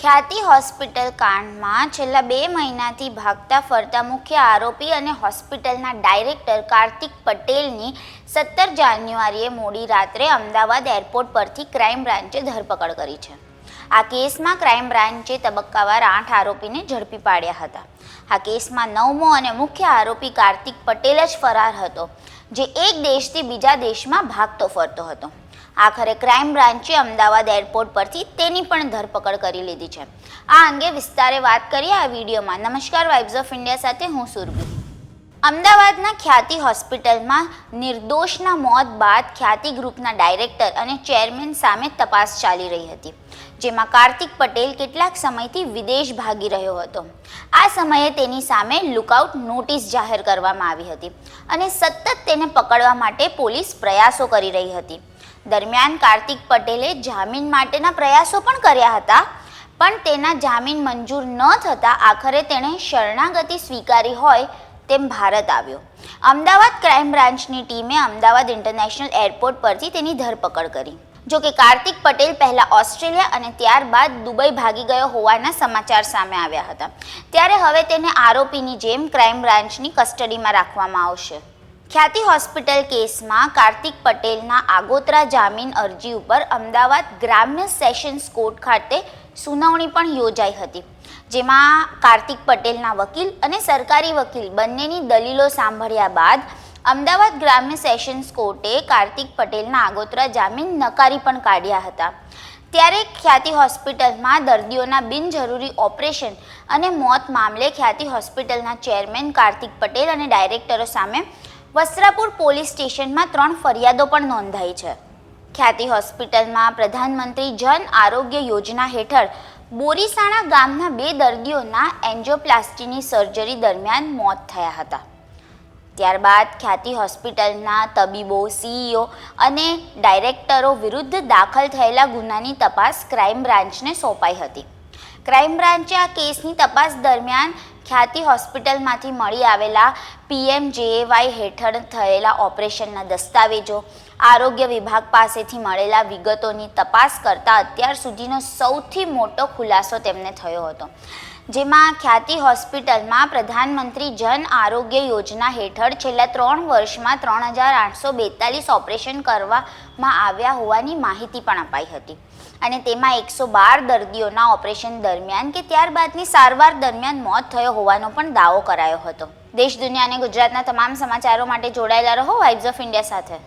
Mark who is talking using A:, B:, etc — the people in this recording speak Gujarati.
A: ખ્યાતિ હોસ્પિટલ કાંડમાં છેલ્લા બે મહિનાથી ભાગતા ફરતા મુખ્ય આરોપી અને હોસ્પિટલના ડાયરેક્ટર કાર્તિક પટેલની સત્તર જાન્યુઆરીએ મોડી રાત્રે અમદાવાદ એરપોર્ટ પરથી ક્રાઇમ બ્રાન્ચે ધરપકડ કરી છે. આ કેસમાં ક્રાઇમ બ્રાન્ચે તબક્કાવાર આઠ આરોપીને ઝડપી પાડ્યા હતા. આ કેસમાં નવમો અને મુખ્ય આરોપી કાર્તિક પટેલ જ ફરાર હતો, જે એક દેશથી બીજા દેશમાં ભાગતો ફરતો હતો. આખરે ક્રાઇમ બ્રાન્ચે અમદાવાદ એરપોર્ટ પરથી તેની પણ ધરપકડ કરી લીધી છે. આ અંગે વિસ્તારે વાત કરીએ આ વિડીયોમાં. નમસ્કાર વાઇબ્સ ઓફ ઇન્ડિયા સાથે હું સુરભી. અમદાવાદના ખ્યાતિ હોસ્પિટલમાં નિર્દોષના મોત બાદ ખ્યાતિ ગ્રુપના ડાયરેક્ટર અને ચેરમેન સામે તપાસ ચાલી રહી હતી, જેમાં કાર્તિક પટેલ કેટલાક સમયથી વિદેશ ભાગી રહ્યો હતો. આ સમયે તેની સામે લુકઆઉટ નોટિસ જાહેર કરવામાં આવી હતી અને સતત તેને પકડવા માટે પોલીસ પ્રયાસો કરી રહી હતી. દરમિયાન કાર્તિક પટેલે જામીન માટેના પ્રયાસો પણ કર્યા હતા, પણ તેના જામીન મંજૂર ન થતાં આખરે તેણે શરણાગતિ સ્વીકારી હોય તેમ ભારત આવ્યો. અમદાવાદ ક્રાઇમ બ્રાન્ચની ટીમે અમદાવાદ ઇન્ટરનેશનલ એરપોર્ટ પરથી તેની ધરપકડ કરી. જો કે કાર્તિક પટેલ પહેલા ઓસ્ટ્રેલિયા અને ત્યારબાદ દુબઈ ભાગી ગયો હોવાના સમાચાર સામે આવ્યા હતા. ત્યારે હવે તેને આરોપીની જેમ ક્રાઇમ બ્રાન્ચની કસ્ટડીમાં રાખવામાં આવશે. ખ્યાતિ હોસ્પિટલ કેસમાં કાર્તિક પટેલના આગોતરા જામીન અરજી ઉપર અમદાવાદ ગ્રામ્ય સેશન્સ કોર્ટ ખાતે સુનાવણી પણ યોજાઈ હતી. જેમાં કાર્તિક પટેલના વકીલ અને સરકારી વકીલ બંનેની દલીલો સાંભળ્યા બાદ અમદાવાદ ગ્રામ્ય સેશન્સ કોર્ટે કાર્તિક પટેલના આગોતરા જામીન નકારી પણ કાઢ્યા હતા. ત્યારે ખ્યાતિ હોસ્પિટલમાં દર્દીઓના બિનજરૂરી ઓપરેશન અને મોત મામલે ખ્યાતિ હોસ્પિટલના ચેરમેન કાર્તિક પટેલ અને ડાયરેક્ટરો સામે વસ્ત્રાપુર પોલીસ સ્ટેશનમાં ત્રણ ફરિયાદો પણ નોંધાઈ છે. ખ્યાતિ હોસ્પિટલમાં પ્રધાનમંત્રી જન આરોગ્ય યોજના હેઠળ બોરીસાણા ગામના બે દર્દીઓના એન્જિયોપ્લાસ્ટીની સર્જરી દરમિયાન મોત થયા હતા. ત્યારબાદ ખ્યાતિ હોસ્પિટલના તબીબો, સીઈઓ અને ડાયરેક્ટરો વિરુદ્ધ દાખલ થયેલા ગુનાની તપાસ ક્રાઇમ બ્રાન્ચને સોંપાઈ હતી. ક્રાઇમ બ્રાન્ચે આ કેસની તપાસ દરમિયાન ખ્યાતિ હોસ્પિટલમાંથી મળી આવેલા પીએમજેએવાય હેઠળ થયેલા ઓપરેશનના દસ્તાવેજો આરોગ્ય વિભાગ પાસેથી મળેલા વિગતોની તપાસ કરતાં અત્યાર સુધીનો સૌથી મોટો ખુલાસો તેમને થયો હતો. જેમાં ખ્યાતિ હોસ્પિટલમાં પ્રધાનમંત્રી જન આરોગ્ય યોજના હેઠળ છેલ્લા ત્રણ વર્ષમાં ત્રણ હજાર આઠસો બેતાલીસ ઓપરેશન કરવામાં આવ્યા હોવાની માહિતી પણ અપાઈ હતી. અને તેમાં એકસો બાર દર્દીઓના ઓપરેશન દરમિયાન કે ત્યારબાદની સારવાર દરમિયાન મોત થયો હોવાનો પણ દાવો કરાયો હતો. દેશ, દુનિયા અને ગુજરાતના તમામ સમાચારો માટે જોડાયેલા રહો વાઇબ્સ ઓફ ઇન્ડિયા સાથે.